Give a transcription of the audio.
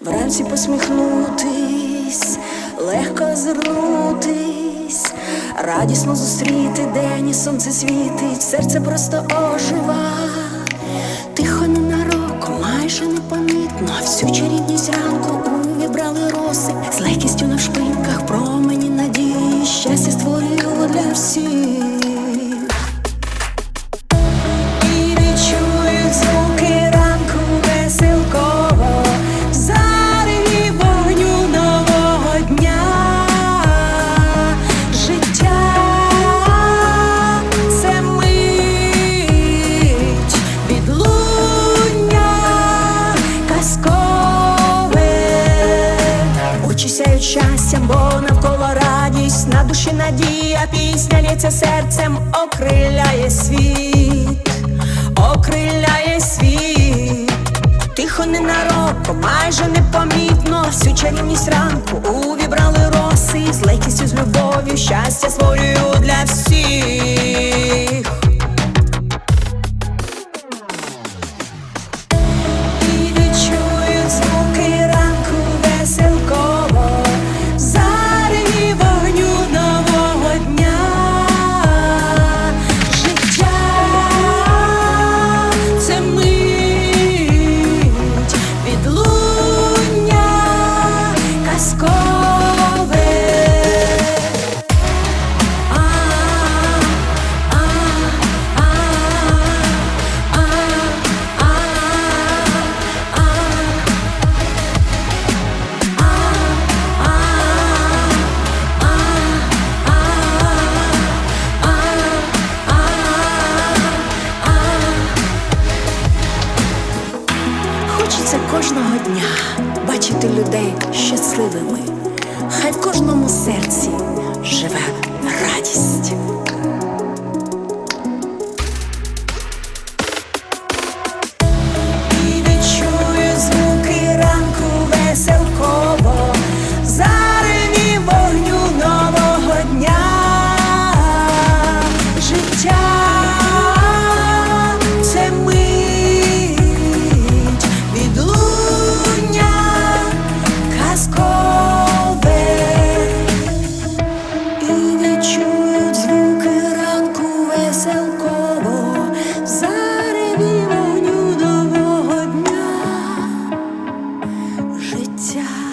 Вранці посміхнутись, легко озирнутись, радісно зустріти день і сонце світить, серце просто ожива. Тихо ненароком, майже непомітно, всю чарівність ранку увібрали роси, з легкістю на шпиньках, промені надії, щастя створюю для всіх. Очі сяють щастям, бо навколо радість, на душі надія, пісня лється серцем, окриляє світ, окриляє світ, тихо ненароком, майже непомітно, всю чарівність ранку увібрали роси, з легкістю, з любов'ю, щастя створюю для всіх. Хочеться кожного дня бачити людей щасливими. Хай в кожному серці живе радість. 家。